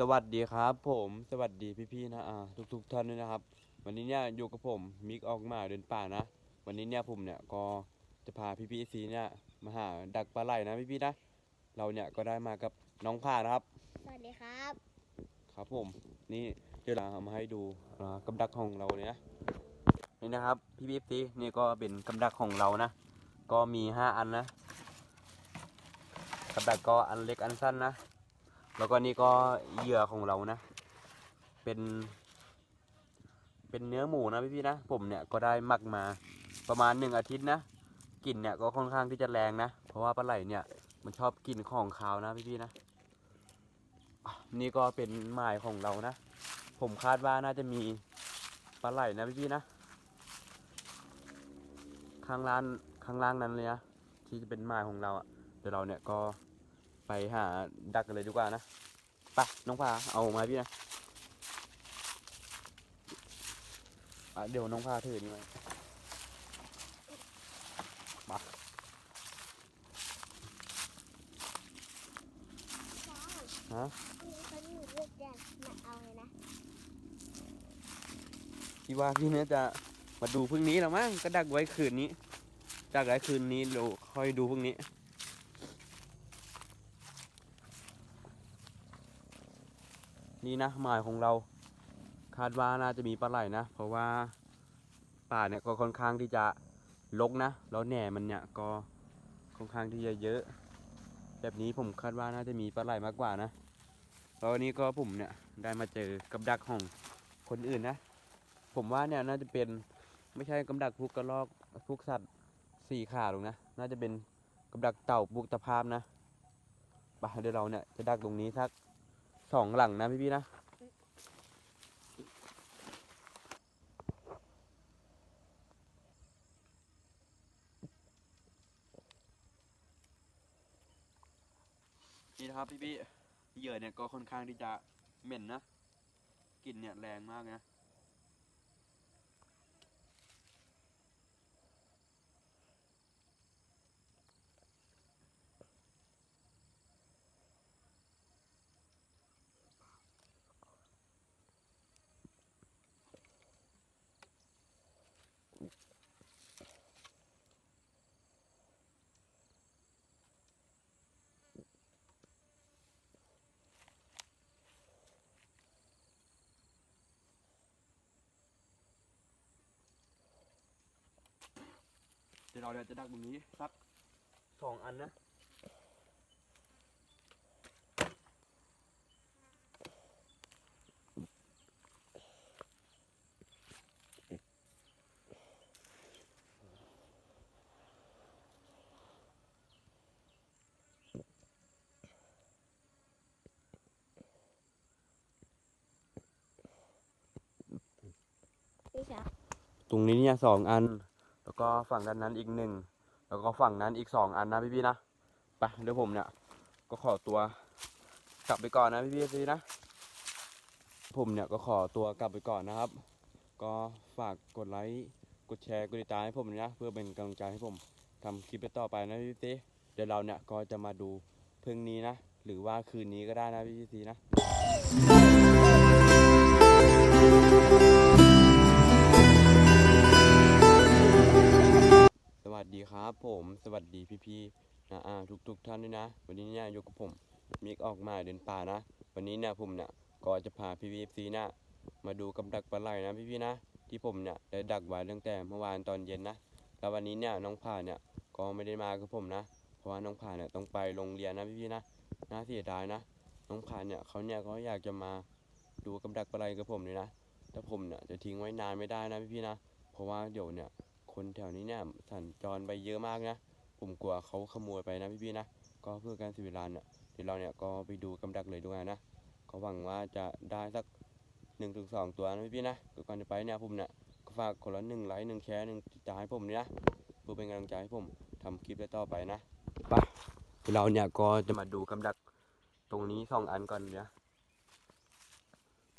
สวัสดีครับ ผมสวัสดีพี่ๆนะอ่าทุกๆท่านด้วยนะครับ วันนี้เนี่ยอยู่กับผมมิกออกมาเดินป่านะ วันนี้เนี่ยผมเนี่ยก็จะพาพี่ๆซีเนี่ยมาหาดักปลาไหลนะพี่ๆนะ เราเนี่ยก็ได้มากับน้องผ่านะครับ สวัสดีครับ ครับผมนี่เดี๋ยวเราเอามาให้ดูอ่ากับดักของเราเนี่ยนะนี่นะครับพี่พี่ซีนี่ก็เป็นกับดักของเรานะ ก็มีห้าอันนะกับดักก็อันเล็กอันสั้นนะ แล้วก็นี่ก็เหยื่อของเรานะ เป็น เป็นเนื้อหมูนะพี่พี่ๆนะ ผมเนี่ยก็ได้หมักมาประมาณหนึ่งอาทิตย์นะกลิ่นเนี่ยก็ค่อนข้างที่จะแรงนะ เพราะว่าปลาไหลเนี่ยมันชอบกลิ่นของคาวนะพี่พี่ๆนะนี่ก็เป็นหมายของเรานะ ผมคาดว่าน่าจะมีปลาไหลนะพี่พี่ๆนะ ข้างล่างข้างล่างนั้นเลยนะที่จะเป็นหมายของเราอะ่ะเดี๋ยวเราเนี่ยก็ ไปหาดักกันเลยดีกว่านะไปน้องพาเอามาให้พี่นะอะเดี๋ยวน้องพาถือนี่ไว้มาฮะเขาอยู่เลือกจะมาเอาไงนะคิดว่าพี่เนี่ยจะมาดูพรุ่งนี้หรอมั้งก็ดักไว้คืนนี้ดักไว้คืนนี้เราค่อยดูพรุ่งนี้ นี่นะหมายของเราคาดว่าน่าจะมีปลาไหลนะ เพราะว่าป่าเนี่ยก็ค่อนข้างที่จะรกนะแล้วแหน่มันเนี่ยก็ค่อนข้างที่จะเยอะ แบบนี้ผมคาดว่าน่าจะมีปลาไหลมากกว่านะแล้ววันนี้ก็ผมเนี่ยได้มาเจอกับดักของคนอื่นนะ ผมว่าเนี่ยน่าจะเป็นไม่ใช่กำดักพวกกระรอกพวกสัตว์สี่ขาหรอกนะ น่าจะเป็นกำดักเต่าพวกตะภาพนะไปเดี๋ยวเราเนี่ยจะดักตรงนี้สัก สองหลังนะพี่ๆนะ นี่นะครับพี่ๆเหยื่อเนี่ยก็ค่อนข้างที่จะเหม็นนะกลิ่นเนี่ยแรงมากนะ เดี๋ยวเราเนี่ยจะดักตรงนี้สักสองอันนะพี่ชาตรงนี้เนี่ยสองอันแล้ว ก็ฝั่งด้านนั้นอีกหนึ่งแล้วก็ฝั่งนั้นอีกสองอันนะพี่ๆนะไปเดี๋ยวผมเนี่ยก็ขอตัวกลับไปก่อนนะพี่ๆพี่นะ ผมเนี่ยก็ขอตัวกลับไปก่อนนะครับ ก็ฝากกดไลค์กดแชร์กดติดตามให้ผมนะ เพื่อเป็นกำลังใจให้ผมทำคลิปต่อไปนะพี่ๆเดี๋ยวเราเนี่ยก็จะมาดูเพิ่งนี้นะ หรือว่าคืนนี้ก็ได้นะพี่ๆนะ สวัสดีพี่ๆนะอ่าทุกๆท่านด้วยนะ วันนี้เนี่ยอยู่กับผมมิกออกมาเดินป่านะ วันนี้เนี่ยผมเนี่ยก็จะพาพี่พีซีเนี่ยมาดูกับดักปลาไหลนะพี่ๆนะ ที่ผมเนี่ยได้ดักไว้ตั้งแต่เมื่อวานตอนเย็นนะแล้ววันนี้เนี่ยน้องผ่าเนี่ยก็ไม่ได้มากับผมนะ เพราะว่าน้องผ่าเนี่ยต้องไปโรงเรียนนะพี่ๆนะน่าเสียดายนะ น้องผ่าเนี่ยเขาเนี่ยก็อยากจะมาดูกับดักปลาไหลกับผมเลยนะแต่ผมเนี่ยจะทิ้งไว้นานไม่ได้นะพี่ๆนะ เพราะว่าเดี๋ยวเนี่ย คนแถวนี้เนี่ยสัญจรไปเยอะมากนะ ผมกลัวเขาขโมยไปนะพี่ๆนะ ก็เพื่อการสียเวลาเนี่ยเดี๋ยวเราเนี่ยก็ไปดูกำดักเลยด้วยนะก็หวังว่าจะได้สักหนึ่งถึงสองตัวนะพี่ๆนะก่อนจะไปเนี่ยผมเนี่ยก็ฝากคนละหนึ่งไลค์หนึ่งแชร์หนึ่งติดตามให้ผมเนี่ยนะเพื่อเป็นกำลังใจให้ผมทำคลิปต่อไปนะไปทีเราเนี่ยก็จะมาดูกำดักตรงนี้สองอันก่อนเนี่ย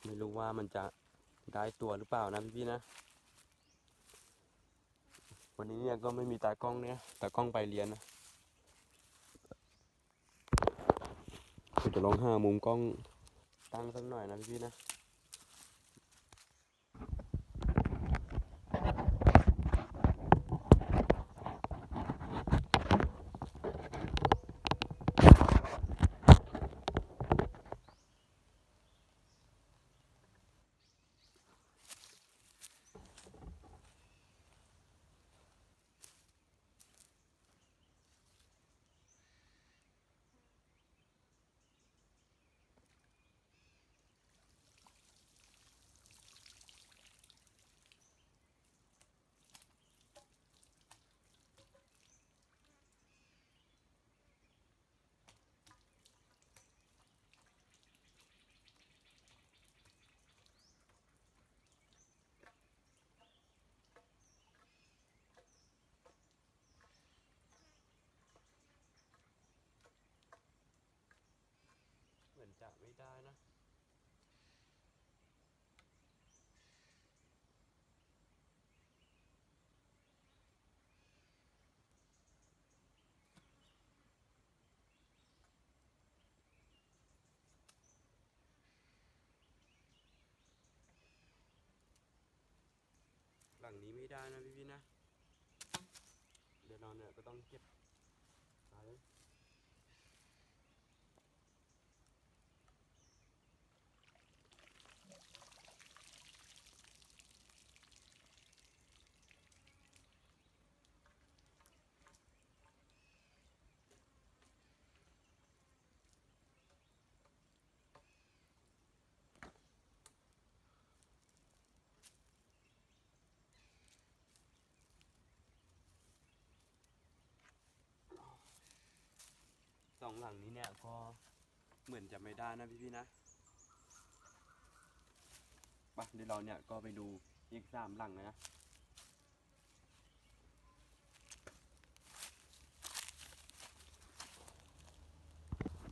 ไม่รู้ว่ามันจะได้ตัวหรือเปล่านะพี่ๆนะ วันนี้เนี่ยก็ไม่มีตากล้องเนี่ยตากล้องไปเรียนนะเดี๋ยวจะลองหามุมกล้องตั้งสักหน่อยนะพี่ๆนะ จะไม่ได้นะหลังนี้ไม่ได้นะพี่พี่ๆนะ เดี๋ยวเราเนี่ยก็ต้องเก็บ หลังนี้เนี่ยก็เหมือนจะไม่ได้นะพี่พี่ๆนะไปเดี๋ยวเราเนี่ยก็ไปดูอีกสามหลังนะ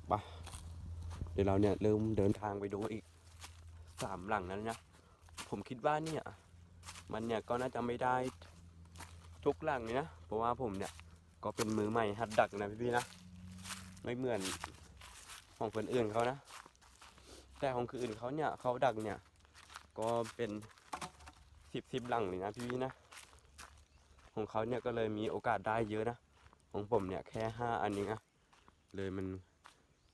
ไปเดี๋ยวเราเนี่ยเริ่มเดินทางไปดูอีกสามหลังนั้นนะผมคิดว่าเนี่ย มันเนี่ยก็น่าจะไม่ได้ทุกหลังเลยนะ เพราะว่าผมเนี่ยก็เป็นมือใหม่หัดดักนะพี่ๆนะ ไม่เหมือนของคนอื่นเขานะ แต่ของคนอื่นเขาเนี่ยเขาดักเนี่ย ก็เป็นสิบสิบหลังเลยนะพี่นะ ของเขาเนี่ยก็เลยมีโอกาสได้เยอะนะ ของผมเนี่ยแค่ห้าอันนี้นะเลยมัน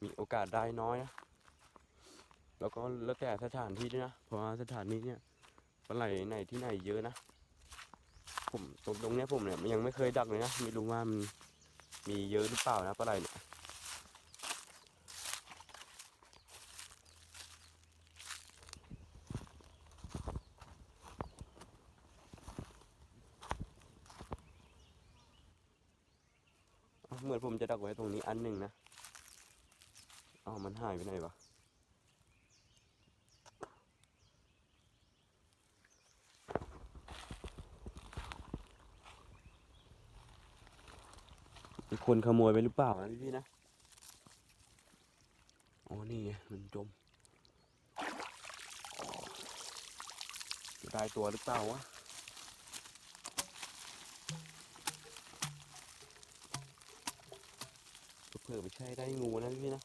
มีโอกาสได้น้อยนะ แล้วก็แล้วแต่สถานที่ด้วยนะ เพราะว่าสถานที่เนี่ยปลาไหลไหนที่ไหนเยอะนะ ผมตรงตรงเนี้ยผมเนี่ยยังไม่เคยดักเลยนะ ไม่รู้ว่ามันมีเยอะหรือเปล่านะปลาไหลเนี่ย อ้าวเห มือนผมจะดักไว้ตรงนี้อันหนึ่งนะอ้ามันหายไปไหนวะมีคนขโมยไปหรือเปล่านะพี่ๆนะอ๋อนี่ไงมันจมจะได้ตัวหรือเปล่าวะ ผื่อไม่ใช่ได้งูนะพี่นะ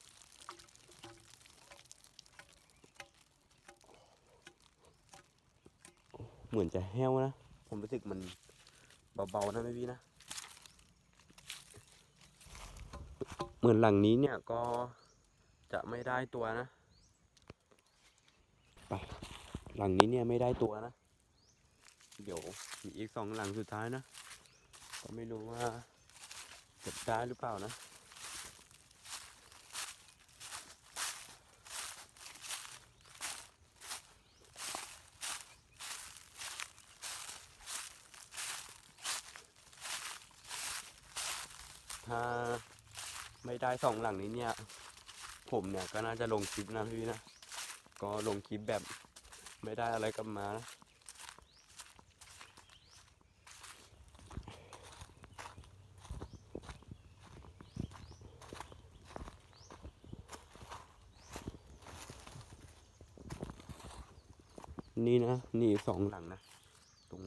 เหมือนจะแห้วนะ ผมรู้สึกมันเบาๆนะพี่นะ เหมือนหลังนี้เนี่ยก็จะไม่ได้ตัวนะไปหลังนี้เนี่ยไม่ได้ตัวนะ เดี๋ยวมีอีกสองหลังสุดท้ายนะ ก็ไม่รู้ว่าจะได้หรือเปล่านะ ถ้าไม่ได้สองหลังนี้เนี่ย ผมเนี่ยก็น่าจะลงคลิปนะพี่นะก็ลงคลิปแบบไม่ได้อะไรกลับมานะนี่นะนี่สองหลังนะ ตรง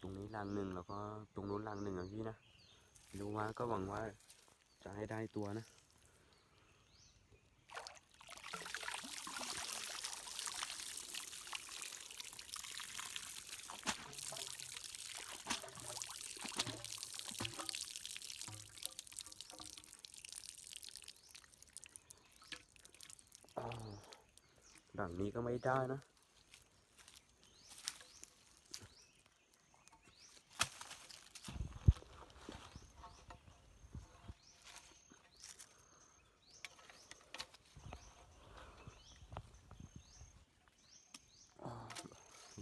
ตรงนี้หลังหนึ่งแล้วก็ตรงนู้นหลังหนึ่งอะพี่นะ ดูมาก็หวังว่าจะให้ได้ตัวนะ หลังนี้ก็ไม่ได้นะ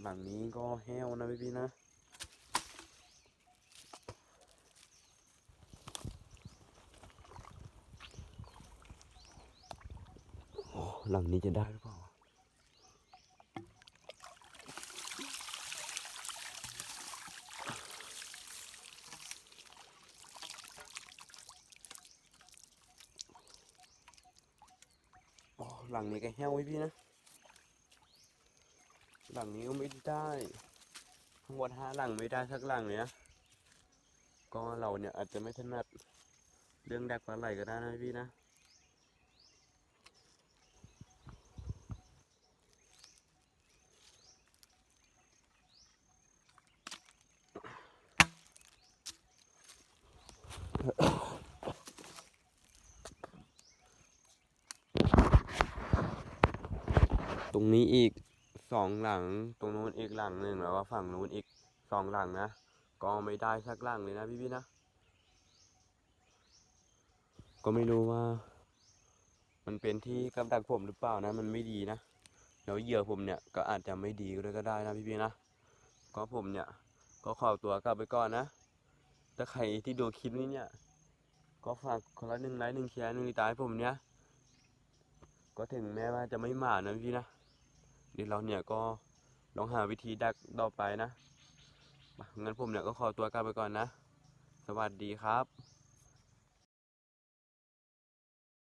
ลังนี้ก็แห้วนะพี่พี่นะ โอ้หลังนี้จะได้หรือเปล่าหลังนี้ก็แห้วพี่พี่นะ หลังนี้ก็ไม่ได้ทั้งหมดห้าหลังไม่ได้สักหลังเลยนะก็เราเนี่ยอาจจะไม่ถนัดเรื่องแดกปลาไหลก็ได้นะพี่นะตรงนี้อีก สองหลังตรงนู้นอีกหลังหนึ่งแล้วก็ฝั่งนู้นอีกสองหลังนะก็ไม่ได้สักหลังเลยนะพี่พี่ๆนะ ก็ไม่รู้ว่า มันเป็นที่กับดักผมหรือเปล่านะ มันไม่ดีนะแล้วเหยื่อผมเนี่ยก็อาจจะไม่ดีเลยก็ได้นะพี่พี่ๆนะก็ผมเนี่ย ก็ขอตัวกลับไปก่อนนะถ้าใครที่ดูคลิปนี้เนี่ย ก็ฝากคนละหนึ่งไลค์หนึ่งแชร์หนึ่งติดตามผมเนี่ยก็ถึงแม้ว่าจะไม่หมานะพี่นะ เดี๋ยวเราเนี่ยก็ลองหาวิธีดักต่อไปนะงั้นผมเนี่ยก็ขอตัวกลับไปก่อนนะ สวัสดีครับ